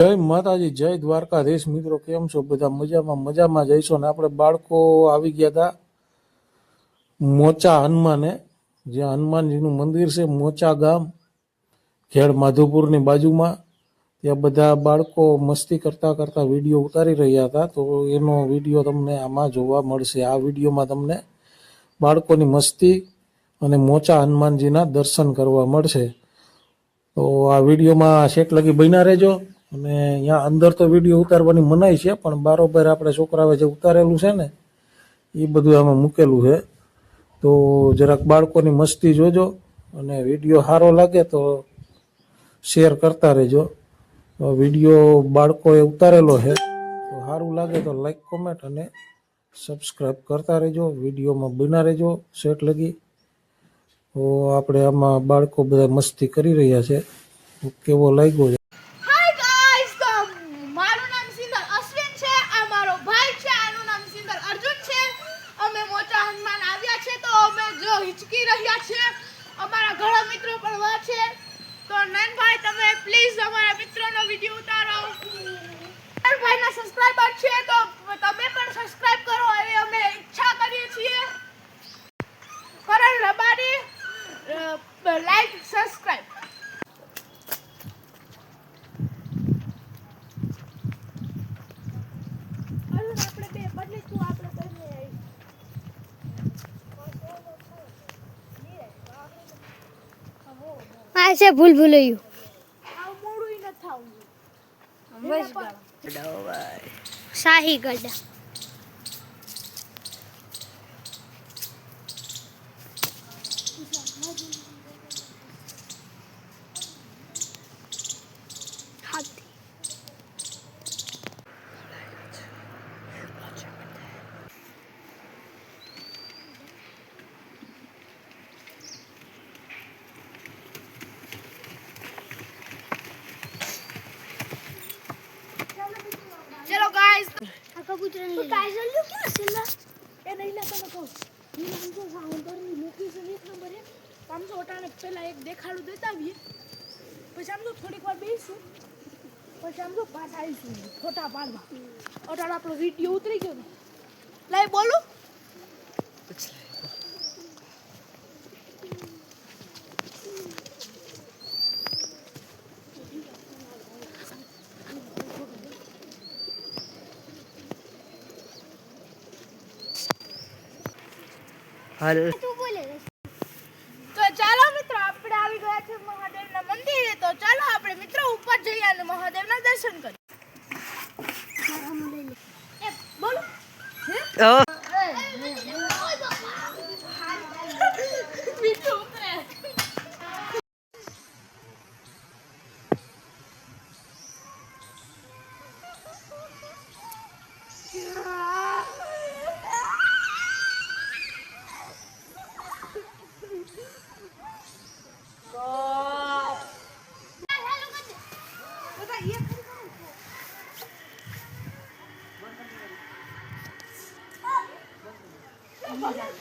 જય માતાજી, જય દ્વારકાધીશ. મિત્રો, કેમ છો? બધા મજામાં? મજામાં જઈશો ને? આપણે બાળકો આવી ગયા હતા મોચા હનુમાને. જ્યાં હનુમાનજીનું મંદિર છે, મોચા ગામ ખેડ માધુપુરની બાજુમાં. ત્યાં બધા બાળકો મસ્તી કરતા કરતા વીડિયો ઉતારી રહ્યા હતા તો એનો વીડિયો તમને આમાં જોવા મળશે. આ વિડીયોમાં તમને બાળકોની મસ્તી અને મોચા હનુમાનજીના દર્શન કરવા મળશે. તો આ વિડીયોમાં શેક લગી બન્યા રહેજો. અને અહીંયા અંદર તો વીડિયો ઉતારવાની મનાઈ છે, પણ બારોબાર આપણે છોકરાએ જે ઉતારેલું છે ને, એ બધું આમાં મૂકેલું છે. તો જરાક બાળકોની મસ્તી જોજો અને વીડિયો સારો લાગે તો શેર કરતા રહેજો. વીડિયો બાળકોએ ઉતારેલો છે, તો સારું લાગે તો લાઈક કોમેન્ટ અને સબસ્ક્રાઈબ કરતા રહેજો. વિડીયોમાં બના રહેજો સેટ લગી. તો આપણે આમાં બાળકો બધા મસ્તી કરી રહ્યા છે. કેવો લાગ્યો? જો હિચકી રહ્યા છે, અમારા ઘણા મિત્રો પણ વા છે. તો નયનભાઈ, તમે પ્લીઝ અમારા મિત્રોનો વીડિયો ઉતારો. નયનભાઈના સબસ્ક્રાઇબર છે, તો તમે પણ સબસ્ક્રાઇબ કરો એવી અમે ઈચ્છા કરીએ છીએ કરણ રબારી લાઈક સબસ્ક્રાઇબ અરુણ આપણે બે બદલીશું આપણે બંને આ છે ભૂલ ભૂલૈયું. શાહી ગઢ. હાથી ચલો ગાઈસ આ કબૂતરને. તો ક્યાં છે એ નહીં લા તમે કહો. હું નામસો સાઉન્ડરની લોકેશન એક નંબર. એક પાંચસો અટાણે પહેલાં એક દેખાડું દેતા આવીએ. પછી આમ તો થોડીક વાર બેસીશું. પછી આમ તો પાછા આવીશું. ફોટા પાડવા. અટાણે આપણો વીડિયો ઉતરી ગયો ને. લઈ બોલું. તું બોલે તો ચાલો મિત્રો આપણે આવી ગયા છે મહાદેવના મંદિરે. તો ચાલો આપણે મિત્રો ઉપર જઈએ અને મહાદેવના દર્શન કરીએ. એ બોલો. যায়